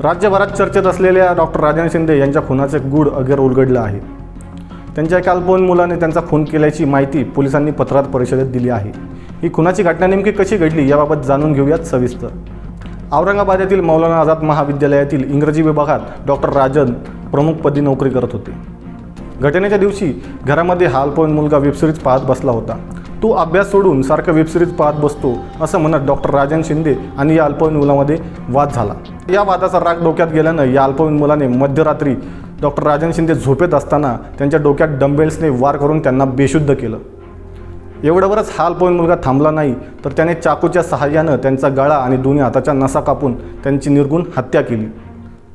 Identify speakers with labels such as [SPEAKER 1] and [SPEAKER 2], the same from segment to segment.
[SPEAKER 1] राज्यभरात चर्चेत असलेल्या डॉक्टर राजन शिंदे यांच्या खुनाचे गूढ अगेर उलगडलं आहे. त्यांच्या एका अल्पवयीन मुलाने त्यांचा खून केल्याची माहिती पोलिसांनी पत्रात परिषदेत दिली आहे. ही खुनाची घटना नेमकी कशी घडली याबाबत जाणून घेऊयात सविस्तर. औरंगाबाद येथील मौलाना आझाद महाविद्यालयातील इंग्रजी विभागात डॉक्टर राजन प्रमुखपदी नोकरी करत होते. घटनेच्या दिवशी घरामध्ये हा अल्पवयीन मुलगा वेबसिरीज पाहत बसला होता. तो अभ्यास सोडून सारखं वेबसिरीज पाहत बसतो असं म्हणत डॉक्टर राजन शिंदे आणि या अल्पवयीन मुलामध्ये वाद झाला. या वादाचा राग डोक्यात गेल्यानं या अल्पवयीन मुलाने मध्यरात्री डॉक्टर राजन शिंदे झोपेत असताना त्यांच्या डोक्यात डंबेल्सने वार करून त्यांना बेशुद्ध केलं. एवढ्यावरच हा अल्पवयीन मुलगा थांबला नाही तर त्याने चाकूच्या सहाय्यानं त्यांचा गळा आणि दोन्ही हाताच्या नसा कापून त्यांची निर्गुण हत्या केली.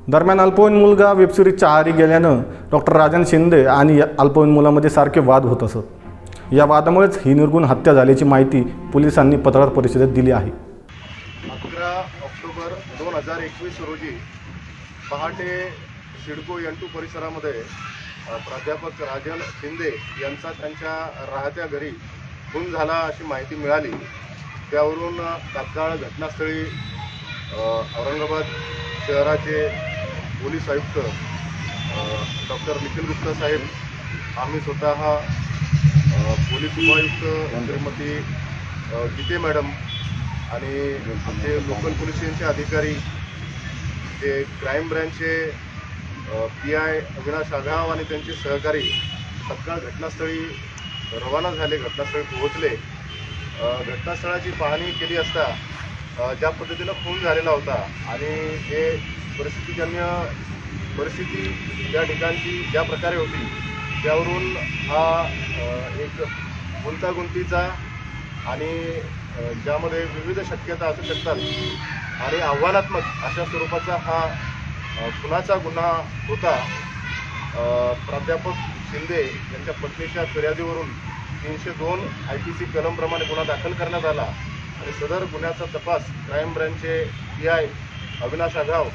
[SPEAKER 1] दरम्यान अल्पवयीन मुलगा वेबसिरीजच्या आहारी गेल्यानं डॉक्टर राजन शिंदे आणि या अल्पवयीन मुलामध्ये सारखे वाद होत असत. या वादामुळेच ही निर्गुण हत्या झाल्याची माहिती पोलिसांनी पत्रकार परिषदेत दिली आहे.
[SPEAKER 2] हजार एकवीस रोजी पहाटे शिडको एन टू परिसरामध्ये प्राध्यापक राजन शिंदे यांचा त्यांच्या राहत्या घरी खून झाला अशी माहिती मिळाली. त्यावरून तात्काळ घटनास्थळी औरंगाबाद शहराचे पोलीस आयुक्त डॉक्टर निखिल गुप्ता साहेब आम्ही स्वतः पोलीस उपायुक्त श्रीमती गीते मॅडम आणि आमचे लोकल पोलीस स्टेशनचे अधिकारी ते क्राईम ब्रँचचे पी आय अविनाश आघाव आणि त्यांचे सहकारी तत्काळ घटनास्थळी रवाना झाले घटनास्थळी पोहोचले. घटनास्थळाची पाहणी केली असता ज्या पद्धतीनं खून झालेला होता आणि हे परिस्थितीजन्य परिस्थिती त्या ठिकाणची ज्या प्रकारे होती त्यावरून हा एक गुंतागुंतीचा आणि ज्यामध्ये विविध शक्यता असू शकतात आणि आव्हानात्मक अशा स्वरूपाचा हा खुनाचा गुन्हा होता प्राध्यापक शिंदे यांच्या पत्नीच्या फिर्यादीवरून तीनशे दोन आय पी सी कलमप्रमाणे गुन्हा दाखल करण्यात आला. आणि सदर गुन्ह्याचा तपास क्राईम ब्रँचचे पी आय अविनाश आघाव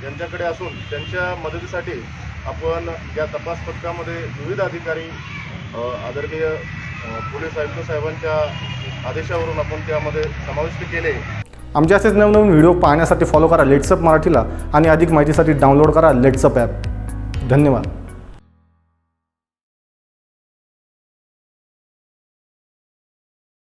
[SPEAKER 2] यांच्याकडे असून त्यांच्या मदतीसाठी आपण या तपास पथकामध्ये विविध अधिकारी आदरणीय पोलीस आयुक्त साहेबांच्या आदेशावरून आपण त्यामध्ये समाविष्ट केले.
[SPEAKER 1] आमचे असेच नवनवीन व्हिडिओ पाहण्यासाठी फॉलो करा लेट्सअप मराठीला आणि अधिक माहितीसाठी डाउनलोड करा लेट्सअप ॲप धन्यवाद.